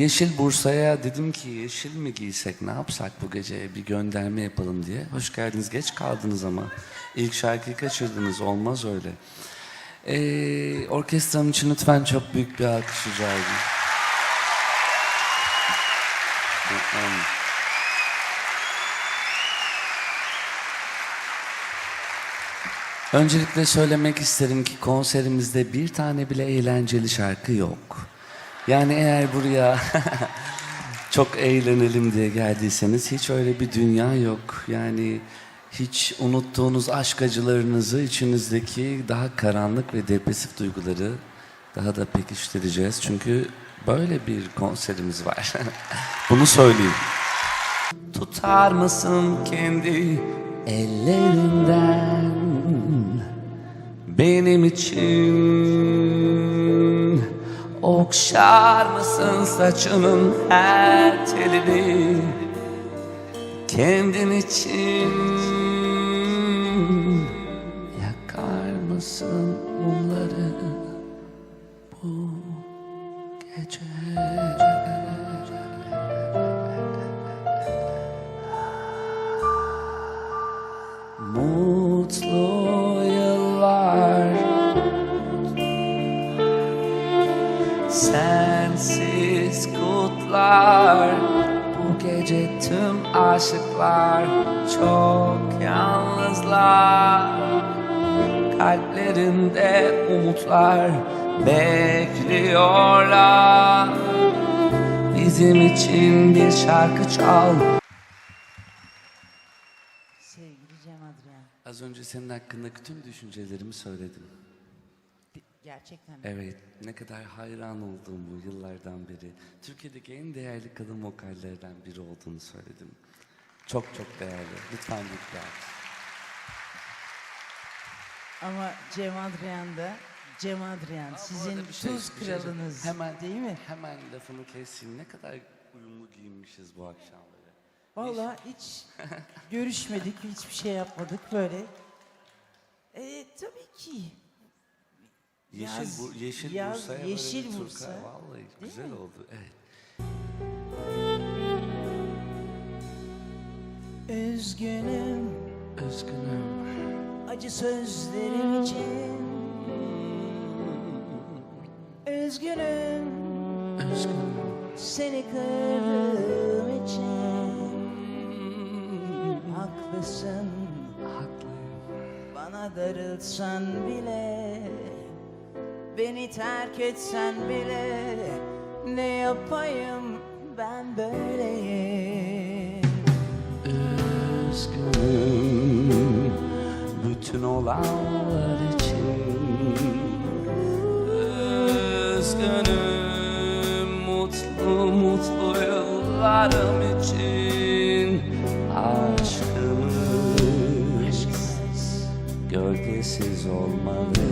Yeşil Bursa'ya dedim ki yeşil mi giysek ne yapsak bu gece bir gönderme yapalım diye. Hoş geldiniz geç kaldınız ama. İlk şarkıyı kaçırdınız olmaz öyle. Ee, orkestram için lütfen çok büyük bir alkış rica edeyim. Öncelikle söylemek isterim ki konserimizde bir tane bile eğlenceli şarkı yok. Yani eğer buraya çok eğlenelim diye geldiyseniz hiç öyle bir dünya yok. Yani hiç unuttuğunuz aşk acılarınızı içinizdeki daha karanlık ve depresif duyguları daha da pekiştireceğiz. Çünkü böyle bir konserimiz var. Bunu söyleyeyim. Tutar mısın kendi ellerinden benim için okşar mısın saçının her telini kendin için yakar mısın mumları Sensiz kutlar Bu gece tüm aşıklar Çok yalnızlar Kalplerinde umutlar Bekliyorlar Bizim için bir şarkı çal Sevgili Cem Adrian. Az önce senin hakkındaki tüm düşüncelerimi söyledim. Gerçekten mi? Evet, ne kadar hayran olduğumu yıllardan beri, Türkiye'deki en değerli kadın vokallerden biri olduğunu söyledim. Çok çok değerli. Lütfen bir alkış. Ama Cem Adrian da Cem Adrian bu sizin arada bir şey- tuz bir şey- kralınız hemen, değil mi? Hemen lafını keseyim. Ne kadar uyumlu giyinmişiz bu akşam böyle. Vallahi hiç görüşmedik, hiçbir şey yapmadık böyle. E, tabii ki. Yeşil, Yaz- bu, yeşil yaz- Bursa'ya yeşil böyle bir Bursa. turka. Vallahi Değil güzel mi? oldu. Evet. Üzgünüm Üzgünüm. acı sözlerim için. Üzgünüm Üzgünüm. seni kırdığım için. Haklısın Haklıyım. Bana darılsan bile Beni terk etsen bile Ne yapayım ben böyleyim? Üzgünüm bütün olanlar için. Üzgünüm mutlu mutlu yıllarım için. Aşkımız gölgesiz olmalıydı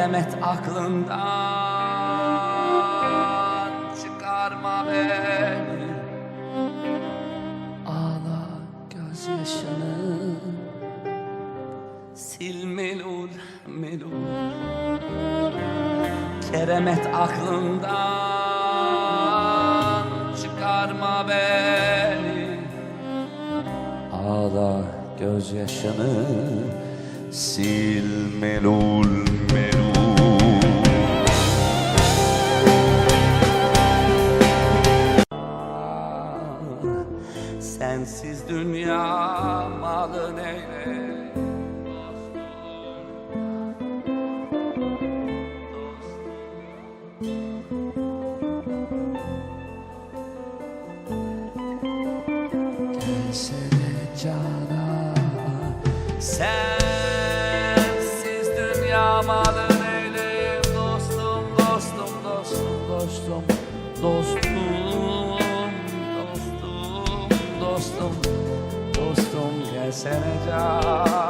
Keremet aklından çıkarma beni. Ağla gözyaşını Sil melul melul. Keremet aklından çıkarma beni. Ağla gözyaşını sil melul. Sensiz dünya malı neyle? Gelsene cana. Sensiz Anlamadan eyleyim dostum dostum dostum dostum Dostum dostum dostum dostum. Gelsene can.